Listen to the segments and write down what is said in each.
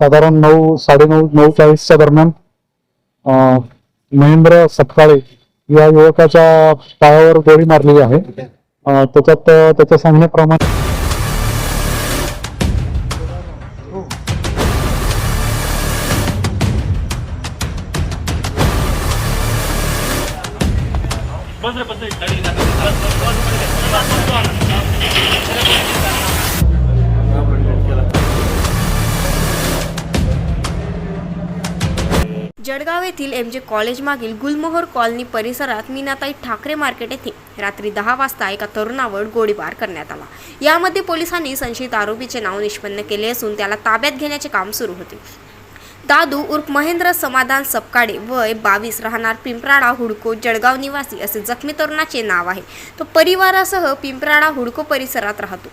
साधारण नऊ साडेनऊ नऊ चाळीसच्या दरम्यान महेंद्र सपकाळे या युवकाच्या पायावर गोळी मारलेली आहे. त्याच्यात त्याच्या सांगण्याप्रमाणे जळगाव येथील एम जे कॉलेज मागील गुलमोहर कॉलनी परिसरात मीनाताई ठाकरे मार्केट येथे रात्री दहा वाजता एका तरुणावर गोळीबार करण्यात आला. यामध्ये पोलिसांनी संशयित आरोपीचे नाव निष्पन्न केले असून त्याला ताब्यात घेण्याचे काम सुरू होते. दादू उर्फ महेंद्र समाधान सपकाडे वय बावीस राहणार पिंपराडा हुडको जळगाव निवासी असे जखमी तरुणाचे नाव आहे. तो परिवारासह पिंपराडा हुडको परिसरात राहतो.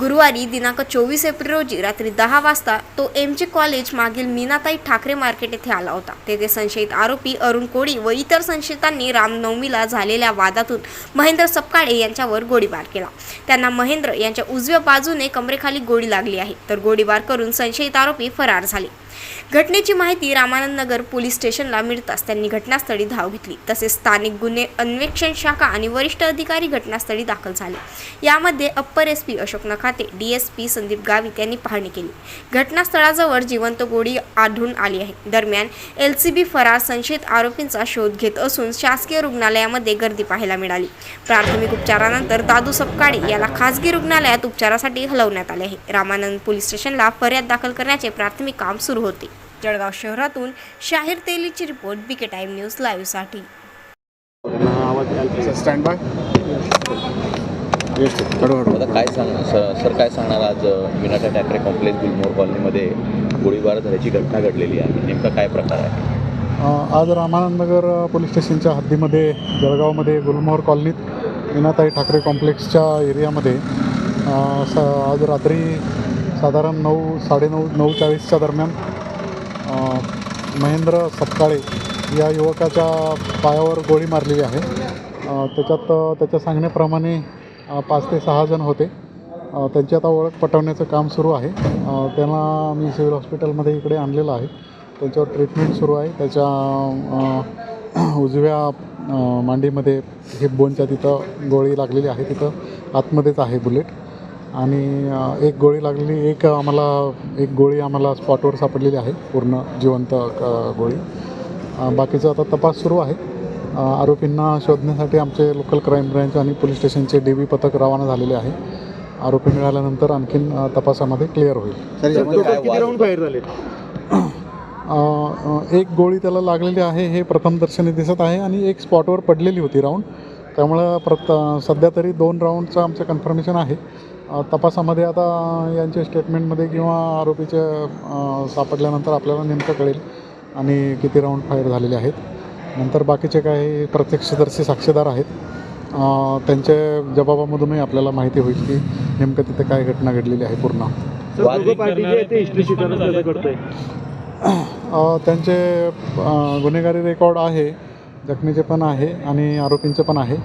गुरुवारी दिनांक चोवीस एप्रिल रोजी रात्री दहा वाजता तो एम जी कॉलेज मागील मीनाताई ठाकरे मार्केट येथे आला होता. तेथे संशयित आरोपी अरुण कोळी व इतर संशयितांनी रामनवमीला झालेल्या वादातून महेंद्र सपकाळे यांच्यावर गोळीबार केला. त्यांना महेंद्र यांच्या उजव्या बाजूने कमरेखाली गोळी लागली आहे. तर गोळीबार करून संशयित आरोपी फरार झाले. घटनेची माहिती रामानंद नगर पोलीस स्टेशनला मिळताच त्यांनी घटनास्थळी धाव घेतली. तसेच स्थानिक गुन्हे अन्वेषण शाखा आणि वरिष्ठ अधिकारी घटनास्थळी दाखल झाले. यामध्ये upper S P Ashok Nakhate D S P Sandeep Gavit यांनी पाहणी केली. घटनास्थळाजवळ जिवंत गोळी आढळून आली आहे. दरम्यान एल सी बी फरार संशयित आरोपींचा शोध घेत असून शासकीय रुग्णालयामध्ये गर्दी पाहायला मिळाली. प्राथमिक उपचारानंतर दादू सपकाळे याला खासगी रुग्णालयात उपचारासाठी हलवण्यात आले आहे. रामानंद पोलीस स्टेशनला फर्याद दाखल करण्याचे प्राथमिक काम सुरू होते. जळगाव शहरातून शाहीर तेलीची रिपोर्ट बीके टाइम न्यूज लाईव्हसाठी स्टँड बाय हळूहळू. आता काय सांग सर सर काय सांगणार आज विनाटा टॅकरे कॉम्प्लेक्स गुलमोहर कॉलनीमध्ये गोळीबार झाल्याची घटना घडलेली आहे. नेमका काय प्रकार आहे? आज रामानंदनगर पोलीस स्टेशनच्या हद्दीमध्ये जळगावमध्ये गुलमोहर कॉलनीत मीनाताई ठाकरे कॉम्प्लेक्सच्या एरियामध्ये स आज रात्री साधारण नऊ साडेनऊ नऊ चाळीसच्या दरम्यान महेंद्र सपकाळे या युवकाच्या पायावर गोळी मारलेली आहे. त्याच्यात त्याच्या सांगण्याप्रमाणे पाच ते सहा जण होते. त्यांची आता ओळख पटवण्याचं काम सुरू आहे. त्यांना मी सिव्हिल हॉस्पिटलमध्ये इकडे आणलेलं आहे. त्यांच्यावर ट्रीटमेंट सुरू आहे. त्याच्या उजव्या मांडीमध्ये हिप बोनच्या तिथं गोळी लागलेली आहे. तिथं आतमध्येच आहे बुलेट. आणि एक गोळी लागलेली एक आम्हाला एक गोळी आम्हाला स्पॉटवर सापडलेली आहे पूर्ण जिवंत गोळी. बाकीचा आता तपास सुरू आहे. आरोपींना शोधण्यासाठी आमचे लोकल क्राईम ब्रँच आणि पोलीस स्टेशनचे डी बी पथक रवाना झालेले आहे. आरोपी मिळाल्यानंतर आणखीन तपासामध्ये क्लिअर होईल. एक गोळी त्याला लागलेली आहे हे प्रथमदर्शनी दिसत आहे आणि एक स्पॉटवर पडलेली होती राऊंड. त्यामुळं प्रत सध्या तरी दोन राऊंडचं आमचं कन्फर्मेशन आहे. तपासामध्ये आता यांच्या स्टेटमेंटमध्ये किंवा आरोपीचे अ, सापडल्यानंतर आपल्याला नेमकं कळेल आणि किती राऊंड फायर झालेले आहेत. नंतर बाकीचे काही प्रत्यक्षदर्शी साक्षीदार आहेत. त्यांच्या जबाबामधूनही आपल्याला माहिती होईल की नेमकं तिथे काय घटना घडलेली आहे पूर्ण. त्यांचे गुन्हेगारी रेकॉर्ड आहे. जखमीचे पण आहे आणि आरोपींचे पण आहे.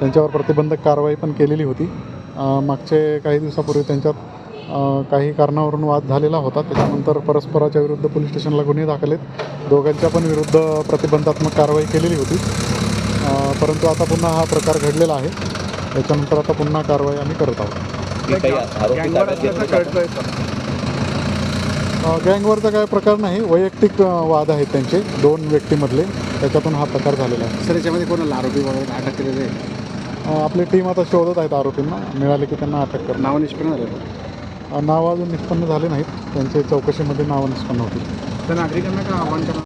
त्यांच्यावर प्रतिबंधक कारवाई पण केलेली होती. मागचे काही दिवसापूर्वी त्यांच्यात काही कारणावरून वाद झालेला होता. त्याच्यानंतर परस्पराच्या विरुद्ध पोलीस स्टेशनला गुन्हे दाखल आहेत. दोघांच्या पण विरुद्ध प्रतिबंधात्मक कारवाई केलेली होती. परंतु आता पुन्हा हा प्रकार घडलेला आहे. त्याच्यानंतर आता पुन्हा कारवाई आम्ही करत आहोत. गँगवरचा काय प्रकार नाही. वैयक्तिक वाद आहेत त्यांचे. दोन व्यक्तीमधले. त्याच्यातून हा प्रकार झालेला आहे. सर याच्यामध्ये कोणाला आरोपी वगैरे अटक केलेले आपली टीम आता शोधत आहेत आरोपींना. मिळाले की त्यांना अटक करणार. नाव निष्पन्न झालं नावं अजून निष्पन्न झाले नाहीत. त्यांचे चौकशीमध्ये नावं निष्पन्न होतील. तर नागरिकांना काय आव्हान करणार?